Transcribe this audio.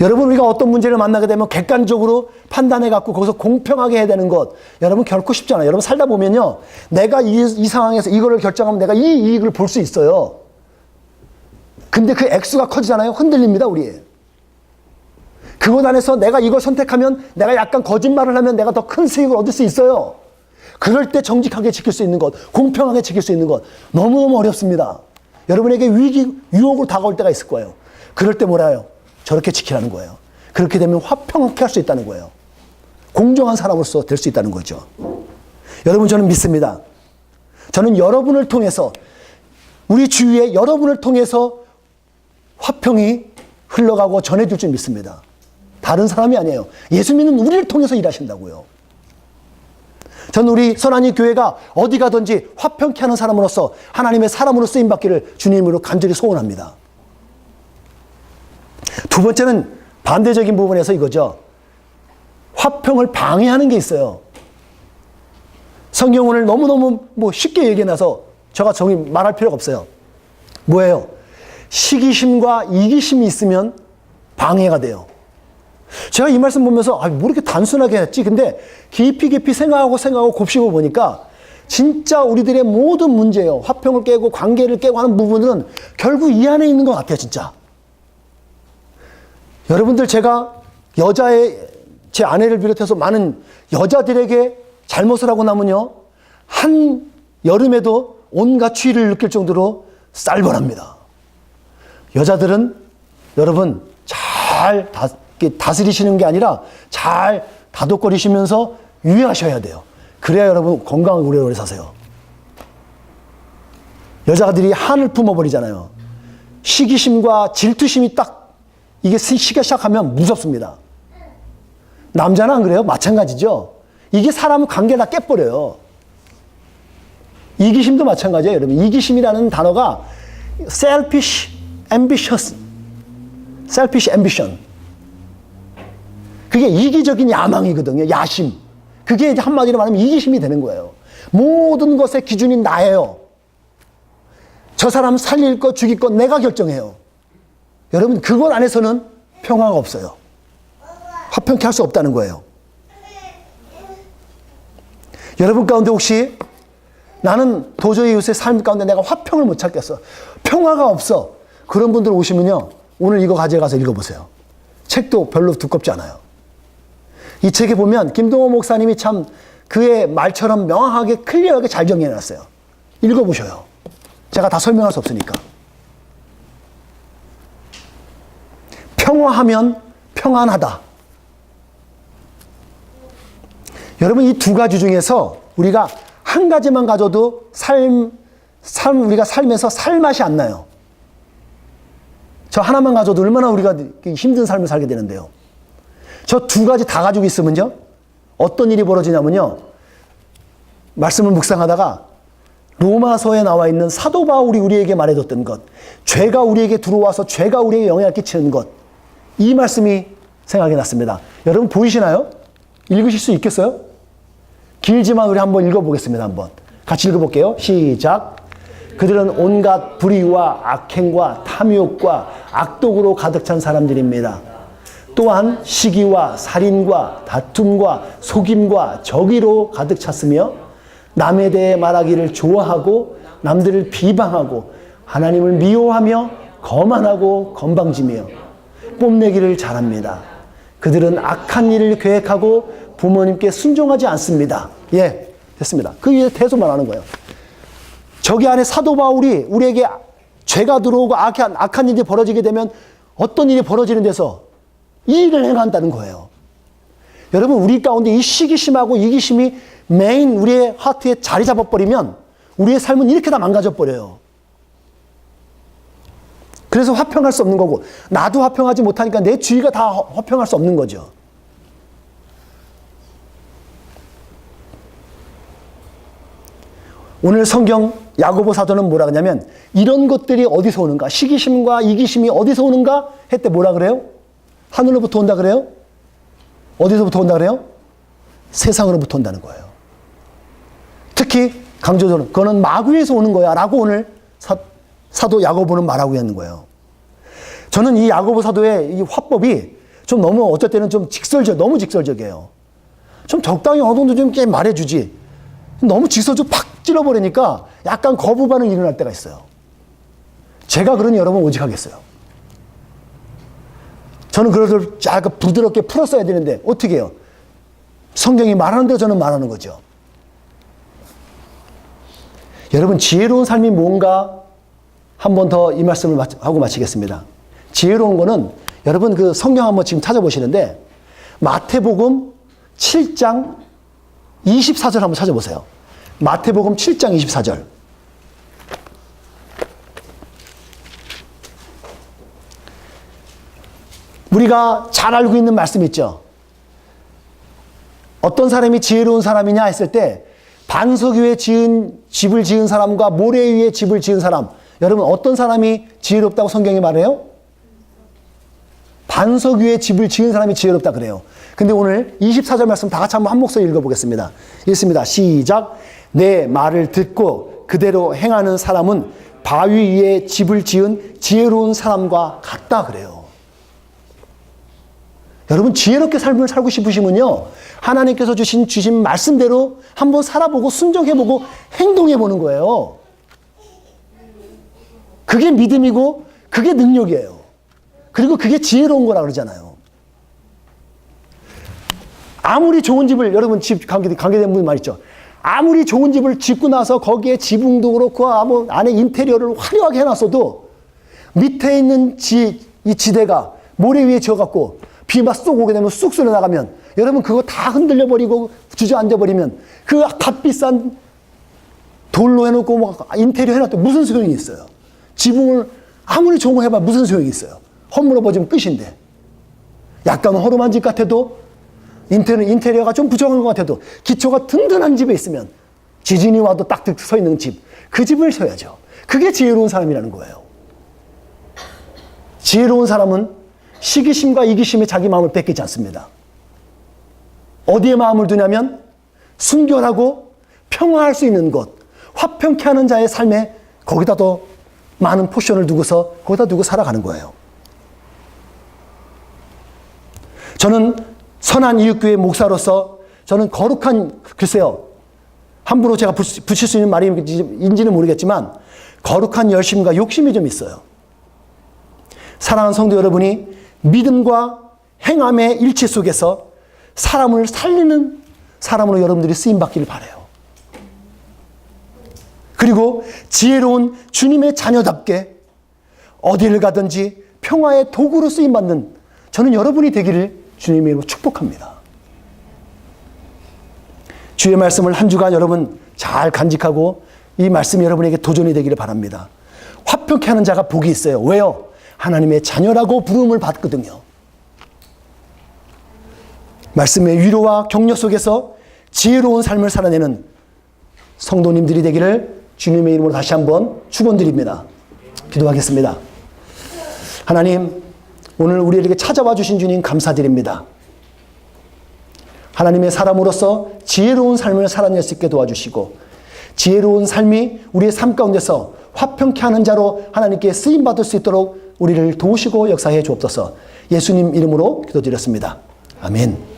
여러분 우리가 어떤 문제를 만나게 되면 객관적으로 판단해 갖고 거기서 공평하게 해야 되는 것 여러분 결코 쉽지 않아요. 여러분 살다 보면요. 내가 이, 이 상황에서 이거를 결정하면 내가 이 이익을 볼 수 있어요. 근데 그 액수가 커지잖아요. 흔들립니다, 우리. 그것 안에서 내가 이걸 선택하면 내가 약간 거짓말을 하면 내가 더 큰 수익을 얻을 수 있어요. 그럴 때 정직하게 지킬 수 있는 것, 공평하게 지킬 수 있는 것 너무너무 어렵습니다. 여러분에게 위기, 유혹으로 다가올 때가 있을 거예요. 그럴 때 뭐라요? 저렇게 지키라는 거예요. 그렇게 되면 화평하게 할수 있다는 거예요. 공정한 사람으로서 될 수 있다는 거죠. 여러분 저는 믿습니다. 저는 여러분을 통해서 우리 주위에 여러분을 통해서 화평이 흘러가고 전해질 줄 믿습니다. 다른 사람이 아니에요. 예수 믿는 우리를 통해서 일하신다고요. 저는 우리 선한이 교회가 어디 가든지 화평케 하는 사람으로서 하나님의 사람으로 쓰임 받기를 주님으로 간절히 소원합니다. 두 번째는 반대적인 부분에서 이거죠. 화평을 방해하는 게 있어요. 성경 오늘 너무너무 뭐 쉽게 얘기해놔서 제가 정의 말할 필요가 없어요. 뭐예요? 시기심과 이기심이 있으면 방해가 돼요. 제가 이 말씀 보면서 아, 뭐 이렇게 단순하게 했지? 근데 깊이 깊이 생각하고 생각하고 곱씹어 보니까 진짜 우리들의 모든 문제요. 화평을 깨고 관계를 깨고 하는 부분은 결국 이 안에 있는 것 같아요, 진짜. 여러분들 제가 여자의 제 아내를 비롯해서 많은 여자들에게 잘못을 하고 나면요. 한 여름에도 온갖 추위를 느낄 정도로 쌀벌합니다. 여자들은 여러분 잘 다, 다스리시는 게 아니라 잘 다독거리시면서 유의하셔야 돼요. 그래야 여러분 건강하게 오래오래 사세요. 여자들이 한을 품어버리잖아요. 시기심과 질투심이 딱 이게 시가 시작하면 무섭습니다. 남자는 안 그래요? 마찬가지죠. 이게 사람 관계 다 깨버려요. 이기심도 마찬가지예요, 여러분. 이기심이라는 단어가 selfish, ambitious, selfish ambition. 그게 이기적인 야망이거든요. 야심. 그게 이제 한마디로 말하면 이기심이 되는 거예요. 모든 것의 기준이 나예요. 저 사람 살릴 것, 죽일 것 내가 결정해요. 여러분, 그것 안에서는 평화가 없어요. 화평케 할 수 없다는 거예요. 여러분 가운데 혹시 나는 도저히 요새 삶 가운데 내가 화평을 못 찾겠어. 평화가 없어. 그런 분들 오시면요. 오늘 이거 가져가서 읽어보세요. 책도 별로 두껍지 않아요. 이 책에 보면 김동호 목사님이 참 그의 말처럼 명확하게 클리어하게 잘 정리해놨어요. 읽어보셔요. 제가 다 설명할 수 없으니까. 평화하면 평안하다. 여러분 이 두 가지 중에서 우리가 한 가지만 가져도 삶, 삶 우리가 살면서 살맛이 안 나요. 저 하나만 가져도 얼마나 우리가 힘든 삶을 살게 되는데요. 저 두 가지 다 가지고 있으면요. 어떤 일이 벌어지냐면요. 말씀을 묵상하다가 로마서에 나와 있는 사도 바울이 우리에게 말해줬던 것, 죄가 우리에게 들어와서 죄가 우리에게 영향을 끼치는 것, 이 말씀이 생각이 났습니다. 여러분 보이시나요? 읽으실 수 있겠어요? 길지만 우리 한번 읽어보겠습니다. 한번 같이 읽어볼게요. 시작. 그들은 온갖 불의와 악행과 탐욕과 악독으로 가득 찬 사람들입니다. 또한 시기와 살인과 다툼과 속임과 정의로 가득 찼으며 남에 대해 말하기를 좋아하고 남들을 비방하고 하나님을 미워하며 거만하고 건방지며 뽐내기를 잘합니다. 그들은 악한 일을 계획하고 부모님께 순종하지 않습니다. 예, 됐습니다. 그 위에 계속 말하는 거예요. 저기 안에 사도 바울이 우리에게 죄가 들어오고 악한, 악한 일이 벌어지게 되면 어떤 일이 벌어지는 데서 이 일을 행한다는 거예요. 여러분, 우리 가운데 이 시기심하고 이기심이 메인 우리의 하트에 자리 잡아버리면 우리의 삶은 이렇게 다 망가져버려요. 그래서 화평할 수 없는 거고, 나도 화평하지 못하니까 내 주위가 다 화평할 수 없는 거죠. 오늘 성경 야고보 사도는 뭐라 그러냐면 이런 것들이 어디서 오는가? 시기심과 이기심이 어디서 오는가? 했때 뭐라 그래요? 하늘로부터 온다 그래요? 어디서부터 온다 그래요? 세상으로부터 온다는 거예요. 특히 강조적으로 그거는 마귀에서 오는 거야 라고 오늘 사, 사도 야고보는 말하고 있는 거예요. 저는 이 야고보 사도의 이 화법이 좀 너무 어쩔 때는 좀 직설적, 너무 직설적이에요. 좀 적당히 어느 정도 좀 말해주지. 너무 직설적 팍 찔러버리니까 약간 거부 반응이 일어날 때가 있어요. 제가 그러니 여러분 오직 하겠어요. 저는 그것을 약간 부드럽게 풀었어야 되는데 어떻게 해요? 성경이 말하는 대로 저는 말하는 거죠. 여러분 지혜로운 삶이 뭔가 한 번 더 이 말씀을 하고 마치겠습니다. 지혜로운 거는 여러분 그 성경 한번 지금 찾아보시는데 마태복음 7장 24절 한번 찾아보세요. 마태복음 7장 24절. 우리가 잘 알고 있는 말씀 있죠. 어떤 사람이 지혜로운 사람이냐 했을 때 반석 위에 지은 집을 지은 사람과 모래 위에 집을 지은 사람. 여러분 어떤 사람이 지혜롭다고 성경이 말해요? 반석 위에 집을 지은 사람이 지혜롭다 그래요. 근데 오늘 24절 말씀 다 같이 한번 한 목소리 읽어보겠습니다. 읽습니다. 시작. 내 말을 듣고 그대로 행하는 사람은 바위 위에 집을 지은 지혜로운 사람과 같다 그래요. 여러분 지혜롭게 삶을 살고 싶으시면요. 하나님께서 주신 주신 말씀대로 한번 살아보고 순종해보고 행동해보는 거예요. 그게 믿음이고 그게 능력이에요. 그리고 그게 지혜로운 거라 그러잖아요. 아무리 좋은 집을 여러분 집 관계, 관계된 분 말 있죠. 아무리 좋은 집을 짓고 나서 거기에 지붕도 그렇고 아무 안에 인테리어를 화려하게 해놨어도 밑에 있는 지, 이 지대가 모래 위에 지어갖고 비막 쏙 오게 되면 쑥 쓸려 나가면 여러분 그거 다 흔들려 버리고 주저앉아 버리면 그 값비싼 돌로 해놓고 뭐 인테리어 해놨도 무슨 소용이 있어요? 지붕을 아무리 좋은 거 해봐 무슨 소용이 있어요? 허물어 버지면 끝인데 약간 허름한 집 같아도 인테리어, 인테리어가 좀 부족한 것 같아도 기초가 든든한 집에 있으면 지진이 와도 딱서 있는 집 그 집을 서야죠. 그게 지혜로운 사람이라는 거예요. 지혜로운 사람은 시기심과 이기심에 자기 마음을 뺏기지 않습니다. 어디에 마음을 두냐면 순결하고 평화할 수 있는 곳, 화평케 하는 자의 삶에 거기다 더 많은 포션을 두고서 거기다 두고 살아가는 거예요. 저는 선한 이웃교회 목사로서 저는 거룩한 글쎄요 함부로 제가 붙일 수 있는 말인지는 모르겠지만 거룩한 열심과 욕심이 좀 있어요. 사랑하는 성도 여러분이 믿음과 행함의 일치 속에서 사람을 살리는 사람으로 여러분들이 쓰임 받기를 바래요. 그리고 지혜로운 주님의 자녀답게 어디를 가든지 평화의 도구로 쓰임 받는 저는 여러분이 되기를 주님의 이름으로 축복합니다. 주의 말씀을 한 주간 여러분 잘 간직하고 이 말씀이 여러분에게 도전이 되기를 바랍니다. 화평케 하는 자가 복이 있어요. 왜요? 하나님의 자녀라고 부름을 받거든요. 말씀의 위로와 격려 속에서 지혜로운 삶을 살아내는 성도님들이 되기를 주님의 이름으로 다시 한번 축원드립니다. 기도하겠습니다. 하나님, 오늘 우리에게 찾아와 주신 주님 감사드립니다. 하나님의 사람으로서 지혜로운 삶을 살아낼 수 있게 도와주시고 지혜로운 삶이 우리의 삶 가운데서 화평케 하는 자로 하나님께 쓰임 받을 수 있도록 우리를 도우시고 역사해 주옵소서. 예수님 이름으로 기도드렸습니다. 아멘.